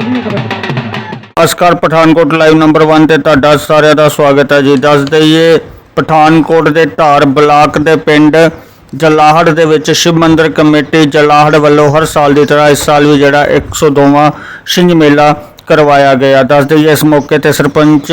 ਨਮਸਕਾਰ Pathankot live number 1 ਤੇ ਤੁਹਾਡਾ ਸਾਰਿਆਂ ਦਾ ਸਵਾਗਤ ਹੈ ਜੀ। ਦੱਸ ਦਈਏ, ਪਠਾਨਕੋਟ ਦੇ ਧਾਰ ਬਲਾਕ ਦੇ ਪਿੰਡ ਜਲਾਹੜ ਦੇ ਵਿੱਚ ਸ਼ਿਵ ਮੰਦਿਰ ਕਮੇਟੀ ਜਲਾਹੜ ਵੱਲੋਂ ਹਰ ਸਾਲ ਦੀ ਤਰ੍ਹਾਂ ਇਸ ਸਾਲ ਵੀ ਜਿਹੜਾ 102ਵਾਂ ਛਿੰਝ ਮੇਲਾ ਕਰਵਾਇਆ ਗਿਆ। ਦੱਸ ਦਈਏ, ਇਸ ਮੌਕੇ ਤੇ ਸਰਪੰਚ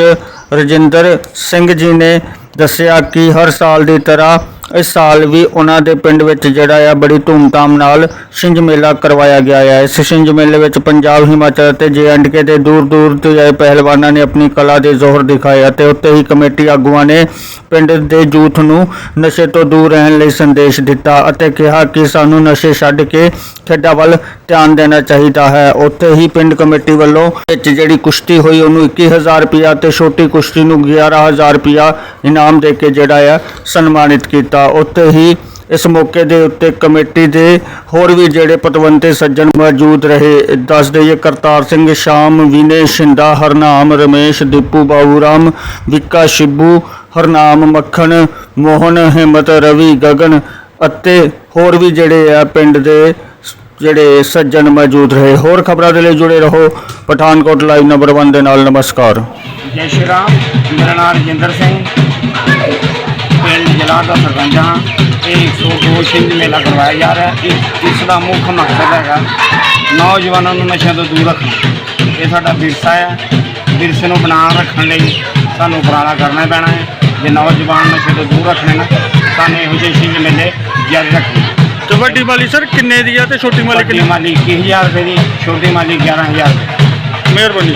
ਰਜਿੰਦਰ ਸਿੰਘ ਜੀ ਨੇ ਦੱਸਿਆ ਕਿ ਹਰ ਸਾਲ ਦੀ ਤਰ੍ਹਾਂ ਇਸ ਸਾਲ ਵੀ ਉਹਨਾਂ ਦੇ ਪਿੰਡ ਵਿੱਚ ਜਿਹੜਾ ਆ ਬੜੀ ਧੂਮਧਾਮ ਨਾਲ ਛਿੰਝ ਮੇਲਾ ਕਰਵਾਇਆ ਗਿਆ ਹੈ ਇਸ ਛਿੰਝ ਮੇਲੇ ਵਿੱਚ ਪੰਜਾਬ, ਹਿਮਾਚਲ ਅਤੇ ਕੇ ਦੇ ਦੂਰ ਦੂਰ ਤੋਂ ਆਏ ਪਹਿਲਵਾਨਾਂ ਨੇ ਆਪਣੀ ਕਲਾ ਦੇ ਜ਼ੋਹਰ ਦਿਖਾਏ ਅਤੇ ਉੱਤੇ ਹੀ ਕਮੇਟੀ ਆਗੂਆਂ ਨੇ ਪਿੰਡ ਦੇ ਯੂਥ ਨੂੰ ਨਸ਼ੇ ਤੋਂ ਦੂਰ ਰਹਿਣ ਲਈ ਸੰਦੇਸ਼ ਦਿੱਤਾ ਅਤੇ ਕਿਹਾ ਕਿ ਸਾਨੂੰ ਨਸ਼ੇ ਛੱਡ ਕੇ ਖੇਡਾਂ ਵੱਲ ਧਿਆਨ ਦੇਣਾ ਚਾਹੀਦਾ ਹੈ। ਉੱਥੇ ਹੀ ਪਿੰਡ ਕਮੇਟੀ ਵੱਲੋਂ ਵਿੱਚ ਜਿਹੜੀ ਕੁਸ਼ਤੀ ਹੋਈ, ਉਹਨੂੰ 21000 ਰੁਪਇਆ ਤੇ ਛੋਟੀ ਕੁਸ਼ਤੀ ਨੂੰ 11000 ਰੁਪਇਆ ਇਨਾਮ ਦੇ ਕੇ ਜਿਹੜਾ ਆ ਸਨਮਾਨਿਤ ਕੀਤਾ ਉੱਥੇ ਹੀ ਇਸ ਮੌਕੇ ਦੇ ਉੱਤੇ ਕਮੇਟੀ ਦੇ ਹੋਰ ਵੀ ਜਿਹੜੇ ਪਤਵੰਤੇ ਸੱਜਣ ਮੌਜੂਦ ਰਹੇ। ਦੱਸ ਦਈਏ, ਕਰਤਾਰ ਸਿੰਘ ਸ਼ਾਮ, ਵਿਨੇ ਸ਼ਿੰਦਾ, ਹਰਨਾਮ, ਰਮੇਸ਼, ਦੀਪੂ ਬਾਬੂਰਾਮ ਵਿੱਕਾ, ਸ਼ਿੱਬੂ, ਹਰਨਾਮ, ਮੱਖਣ, ਮੋਹਨ, ਹਿੰਮਤ, ਰਵੀ, ਗਗਨ ਅਤੇ ਹੋਰ ਵੀ ਜਿਹੜੇ ਆ ਪਿੰਡ ਦੇ ਜਿਹੜੇ ਸੱਜਣ ਮੌਜੂਦ ਰਹੇ। ਹੋਰ ਖਬਰਾਂ ਦੇ ਲਈ ਜੁੜੇ ਰਹੋ ਪਠਾਨਕੋਟ ਲਾਈਵ ਨੰਬਰ 1 ਦੇ ਨਾਲ। ਨਮਸਕਾਰ। ਜੈ ਸ਼੍ਰੀ ਰਾਮ, ਮੇਰਾ ਨਾਮ ਰਜਿੰਦਰ ਸਿੰਘ। ਪਿੰਡ ਜਲਾਲ ਦਾ ਸਰਪੰਚ ਹਾਂ। ਇਹ 102 ਸਿੰਘ ਮੇਲਾ ਕਰਵਾਇਆ ਜਾ ਰਿਹਾ ਹੈ। ਇਸ ਇਸ ਦਾ ਮੁੱਖ ਮਕਸਦ ਹੈਗਾ ਨੌਜਵਾਨਾਂ ਨੂੰ ਨਸ਼ਿਆਂ ਤੋਂ ਦੂਰ ਰੱਖਣਾ। ਇਹ ਸਾਡਾ ਵਿਰਸਾ ਹੈ। ਵਿਰਸੇ ਨੂੰ ਬਣਾए ਰੱਖਣ ਲਈ ਸਾਨੂੰ ਉਪਰਾਲਾ ਕਰਨਾ ਪੈਣਾ ਹੈ। ਜੇ ਨੌਜਵਾਨ ਨਸ਼ੇ ਤੋਂ ਦੂਰ ਰੱਖਣੇ ਨਾ ਸਾਨੂੰ ਇਹੋ ਜਿਹੇ ਸਿੰਘ ਮੇਲੇ ਜਾਰੀ ਰੱਖਣੇ। ਤੇ ਵੱਡੀ ਵਾਲੀ ਸਰ ਕਿੰਨੇ ਦੀ ਆ ਤੇ ਛੋਟੀ ਵੱਡੀ ਮਾਲੀ 21000 ਰੁਪਏ ਦੀ ਛੋਟੀ ਮਾਲੀ 11000 ਰੁਪਏ। ਮਿਹਰਬਾਨੀ।